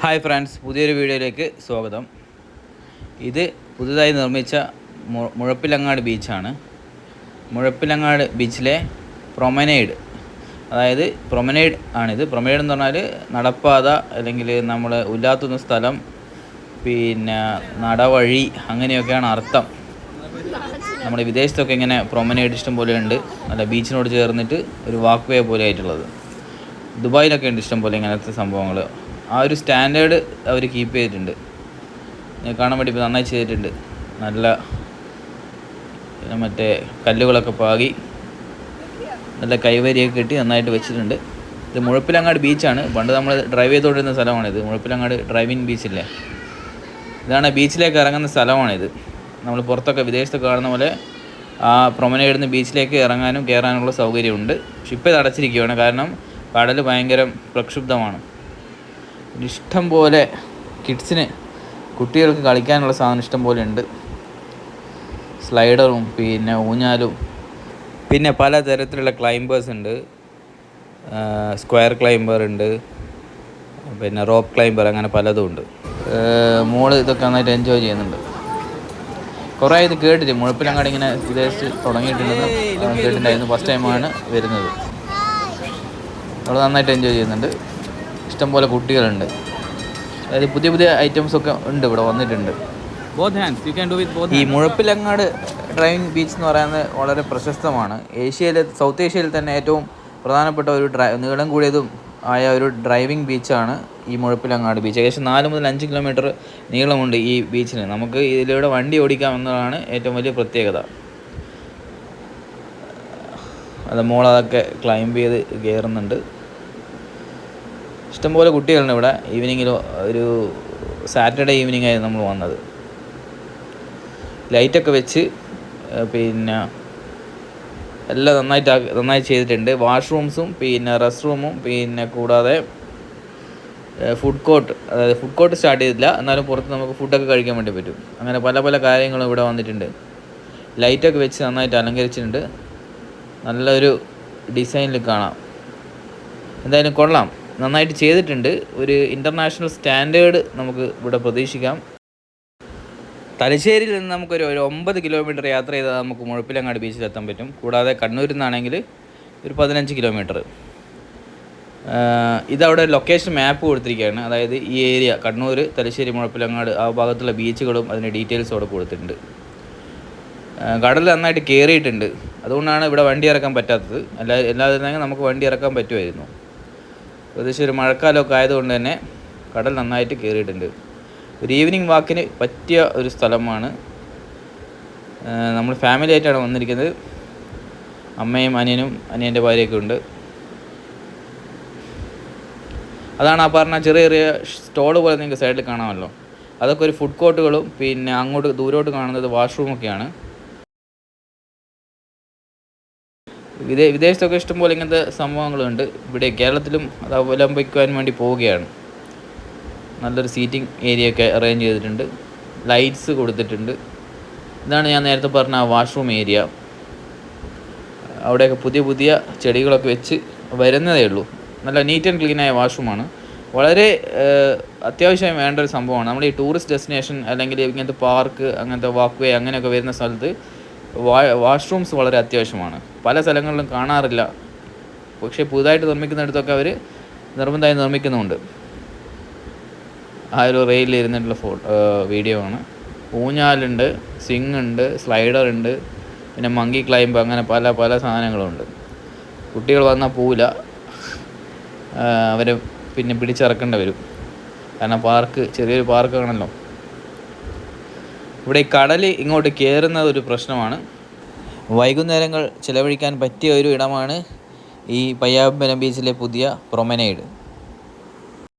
Hi friends പുതിയൊരു വീഡിയോയിലേക്ക് സ്വാഗതം. ഇത് പുതുതായി നിർമ്മിച്ച മുഴപ്പിലങ്ങാട് ബീച്ചാണ്. മുഴപ്പിലങ്ങാട് ബീച്ചിലെ പ്രൊമനേഡ് അതായത് പ്രൊമനേഡ് ആണിത്. പ്രൊമനേഡ് എന്ന് പറഞ്ഞാൽ നടപ്പാത അല്ലെങ്കിൽ നമ്മൾ ഉല്ലാത്തുന്ന സ്ഥലം പിന്നെ നടവഴി അങ്ങനെയൊക്കെയാണ് അർത്ഥം. നമ്മുടെ വിദേശത്തൊക്കെ ഇങ്ങനെ പ്രൊമനേഡ് ഇഷ്ടം പോലെ ഉണ്ട്. നല്ല ബീച്ചിനോട് ചേർന്നിട്ട് ഒരു വാക്ക് വേ പോലെ ആയിട്ടുള്ളത്. ദുബായിലൊക്കെ ഉണ്ട് ഇഷ്ടം പോലെ ഇങ്ങനത്തെ സംഭവങ്ങൾ ആ ഒരു സ്റ്റാൻഡേർഡ് അവർ കീപ്പ് ചെയ്തിട്ടുണ്ട്. കാണാൻ വേണ്ടി ഇപ്പോൾ നന്നായി ചെയ്തിട്ടുണ്ട്. നല്ല പിന്നെ മറ്റേ കല്ലുകളൊക്കെ പാകി നല്ല കൈവരിയൊക്കെ കെട്ടി നന്നായിട്ട് വെച്ചിട്ടുണ്ട്. ഇത് മുഴപ്പിലങ്ങാട് ബീച്ചാണ്. പണ്ട് നമ്മൾ ഡ്രൈവ് ചെയ്തുകൊണ്ടിരുന്ന സ്ഥലമാണിത് മുഴപ്പിലങ്ങാട് ഡ്രൈവിംഗ് ബീച്ചില്ലേ ഇതാണ് ബീച്ചിലേക്ക് ഇറങ്ങുന്ന സ്ഥലമാണിത്. നമ്മൾ പുറത്തൊക്കെ വിദേശത്തൊക്കെ കാണുന്ന പോലെ ആ പ്രൊമനേടുന്ന ബീച്ചിലേക്ക് ഇറങ്ങാനും കയറാനുമുള്ള സൗകര്യമുണ്ട്. പക്ഷെ ഇപ്പോൾ ഇത് അടച്ചിരിക്കുകയാണ് കാരണം കടൽ ഭയങ്കര പ്രക്ഷുബ്ധമാണ്. ഇഷ്ടം പോലെ കിഡ്സിന് കുട്ടികൾക്ക് കളിക്കാനുള്ള സാധനം ഇഷ്ടം പോലെ ഉണ്ട്. സ്ലൈഡറും പിന്നെ ഊഞ്ഞാലും. പിന്നെ പല തരത്തിലുള്ള ക്ലൈംബേഴ്സ് ഉണ്ട് സ്ക്വയർ ക്ലൈംബർ ഉണ്ട്. പിന്നെ റോപ്പ് ക്ലൈംബർ അങ്ങനെ പലതും ഉണ്ട്. മോൾ ഇതൊക്കെ നന്നായിട്ട് എൻജോയ് ചെയ്യുന്നുണ്ട്. കുറേ ഇത് കേട്ടിട്ട് മുഴപ്പിലങ്ങാട് ഇങ്ങനെ വിദേശത്ത് തുടങ്ങിയിട്ടുണ്ടെന്ന് കേട്ടിട്ടുണ്ടായിരുന്നു. ഫസ്റ്റ് ടൈമാണ് വരുന്നത്. അവൾ നന്നായിട്ട് എൻജോയ് ചെയ്യുന്നുണ്ട്. ഇഷ്ടംപോലെ കുട്ടികളുണ്ട്. അതായത് പുതിയ പുതിയ ഐറ്റംസ് ഒക്കെ ഉണ്ട് ഇവിടെ വന്നിട്ടുണ്ട്. ഈ മുഴപ്പിലങ്ങാട് ഡ്രൈവിംഗ് ബീച്ച് എന്ന് പറയുന്നത് വളരെ പ്രശസ്തമാണ്. ഏഷ്യയിലെ സൗത്ത് ഏഷ്യയിൽ തന്നെ ഏറ്റവും പ്രധാനപ്പെട്ട ഒരു ഡ്രൈ നീളം കൂടിയതും ആയ ഒരു ഡ്രൈവിംഗ് ബീച്ചാണ് ഈ മുഴപ്പിലങ്ങാട് ബീച്ച് ഏകദേശം നാല് മുതൽ അഞ്ച് കിലോമീറ്റർ നീളമുണ്ട് ഈ ബീച്ചിന് നമുക്ക് ഇതിലൂടെ വണ്ടി ഓടിക്കാം എന്നതാണ് ഏറ്റവും വലിയ പ്രത്യേകത. അത് മോളതൊക്കെ ക്ലൈംബ് ചെയ്ത് കയറുന്നുണ്ട് ഇഷ്ടംപോലെ കുട്ടികളുണ്ട് ഇവിടെ. ഈവനിങ്ങിൽ ഒരു സാറ്റർഡേ ഈവനിങ് ആയിരുന്നു നമ്മൾ വന്നത്. ലൈറ്റൊക്കെ വെച്ച് പിന്നെ എല്ലാം നന്നായിട്ട് നന്നായി ചെയ്തിട്ടുണ്ട്. വാഷ്റൂംസും പിന്നെ റെസ്റ്റ് റൂമും പിന്നെ കൂടാതെ ഫുഡ് കോർട്ട് അതായത് ഫുഡ് കോർട്ട് സ്റ്റാർട്ട് ചെയ്തില്ല എന്നാലും പുറത്ത് നമുക്ക് ഫുഡൊക്കെ കഴിക്കാൻ വേണ്ടി പറ്റും. അങ്ങനെ പല പല കാര്യങ്ങളും ഇവിടെ വന്നിട്ടുണ്ട്. ലൈറ്റൊക്കെ വെച്ച് നന്നായിട്ട് അലങ്കരിച്ചിട്ടുണ്ട്. നല്ലൊരു ഡിസൈനിൽ കാണാം. എന്തായാലും കൊള്ളാം. നന്നായിട്ട് ചെയ്തിട്ടുണ്ട്. ഒരു ഇന്റർനാഷണൽ സ്റ്റാൻഡേർഡ് നമുക്ക് ഇവിടെ പ്രതീക്ഷിക്കാം. തലശ്ശേരിയിൽ നിന്ന് നമുക്കൊരു ഒരു ഒമ്പത് കിലോമീറ്റർ യാത്ര ചെയ്താൽ നമുക്ക് മുഴപ്പിലങ്ങാട് ബീച്ചിൽ എത്താൻ പറ്റും. കൂടാതെ കണ്ണൂരിൽ നിന്നാണെങ്കിൽ ഒരു പതിനഞ്ച് കിലോമീറ്റർ ഇതവിടെ ലൊക്കേഷൻ മാപ്പ് കൊടുത്തിരിക്കുകയാണ്. അതായത് ഈ ഏരിയ കണ്ണൂർ തലശ്ശേരി മുഴപ്പിലങ്ങാട് ആ ഭാഗത്തുള്ള ബീച്ചുകളും അതിന്റെ ഡീറ്റെയിൽസും അവിടെ കൊടുത്തിട്ടുണ്ട്. കടൽ നന്നായിട്ട് കയറിയിട്ടുണ്ട് അതുകൊണ്ടാണ് ഇവിടെ വണ്ടി ഇറക്കാൻ പറ്റാത്തത്. അല്ല എല്ലാതിരുന്നെങ്കിൽ നമുക്ക് വണ്ടി ഇറക്കാൻ പറ്റുമായിരുന്നു. ഏകദേശം ഒരു മഴക്കാലമൊക്കെ ആയതുകൊണ്ട് തന്നെ കടൽ നന്നായിട്ട് കയറിയിട്ടുണ്ട്. ഒരു ഈവനിങ് വാക്കിന് പറ്റിയ ഒരു സ്ഥലമാണ്. നമ്മൾ ഫാമിലി ആയിട്ടാണ് വന്നിരിക്കുന്നത്. അമ്മയും അനിയനും അനിയന്റെ ഭാര്യയൊക്കെ ഉണ്ട്. അതാണ് ആ പറഞ്ഞ ചെറിയ ചെറിയ സ്റ്റോൾ പോലെ നിങ്ങൾക്ക് സൈഡിൽ കാണാമല്ലോ. അതൊക്കെ ഒരു ഫുഡ് കോർട്ടുകളും പിന്നെ അങ്ങോട്ട് ദൂരോട്ട് കാണുന്നത് വാഷ്റൂമൊക്കെയാണ് വിദേ വിദേശത്തൊക്കെ ഇഷ്ടംപോലെ ഇങ്ങനത്തെ സംഭവങ്ങളുണ്ട്. ഇവിടെ കേരളത്തിലും അത് അവലംബിക്കുവാൻ വേണ്ടി പോവുകയാണ്. നല്ലൊരു സീറ്റിംഗ് ഏരിയ ഒക്കെ അറേഞ്ച് ചെയ്തിട്ടുണ്ട്. ലൈറ്റ്സ് കൊടുത്തിട്ടുണ്ട്. ഇതാണ് ഞാൻ നേരത്തെ പറഞ്ഞ വാഷ്റൂം ഏരിയ അവിടെയൊക്കെ പുതിയ പുതിയ ചെടികളൊക്കെ വെച്ച് വരുന്നതേ ഉള്ളൂ. നല്ല നീറ്റ് ആൻഡ് ക്ലീനായ വാഷ്റൂമാണ് വളരെ അത്യാവശ്യം വേണ്ട ഒരു സംഭവമാണ്. നമ്മുടെ ഈ ടൂറിസ്റ്റ് ഡെസ്റ്റിനേഷൻ അല്ലെങ്കിൽ ഇങ്ങനത്തെ പാർക്ക് അങ്ങനത്തെ വാക്ക് വേ അങ്ങനെയൊക്കെ വരുന്ന സ്ഥലത്ത് വാഷ്റൂംസ് വളരെ അത്യാവശ്യമാണ്. പല സ്ഥലങ്ങളിലും കാണാറില്ല. പക്ഷേ പുതുതായിട്ട് നിർമ്മിക്കുന്നിടത്തൊക്കെ അവർ നിർബന്ധമായി നിർമ്മിക്കുന്നുണ്ട് ആ ഒരു റെയിലിൽ ഇരുന്നിട്ടുള്ള ഫോട്ടോ വീഡിയോ ആണ്. ഊഞ്ഞാലുണ്ട് സ്വിങ് ഉണ്ട് സ്ലൈഡർ ഉണ്ട് പിന്നെ മങ്കി ക്ലൈംബ് അങ്ങനെ പല പല സാധനങ്ങളുണ്ട് കുട്ടികൾ വന്നാൽ പോവില്ല. അവരെ പിന്നെ പിടിച്ചിറക്കേണ്ടി വരും. കാരണം പാർക്ക് ചെറിയൊരു പാർക്കാണല്ലോ ഇവിടെ ഈ കടൽ ഇങ്ങോട്ട് കയറുന്നത് ഒരു പ്രശ്നമാണ്. വൈകുന്നേരങ്ങൾ ചിലവഴിക്കാൻ പറ്റിയ ഒരു ഇടമാണ് ഈ പയ്യാമ്പലം ബീച്ചിലെ പുതിയ പ്രൊമനൈഡ്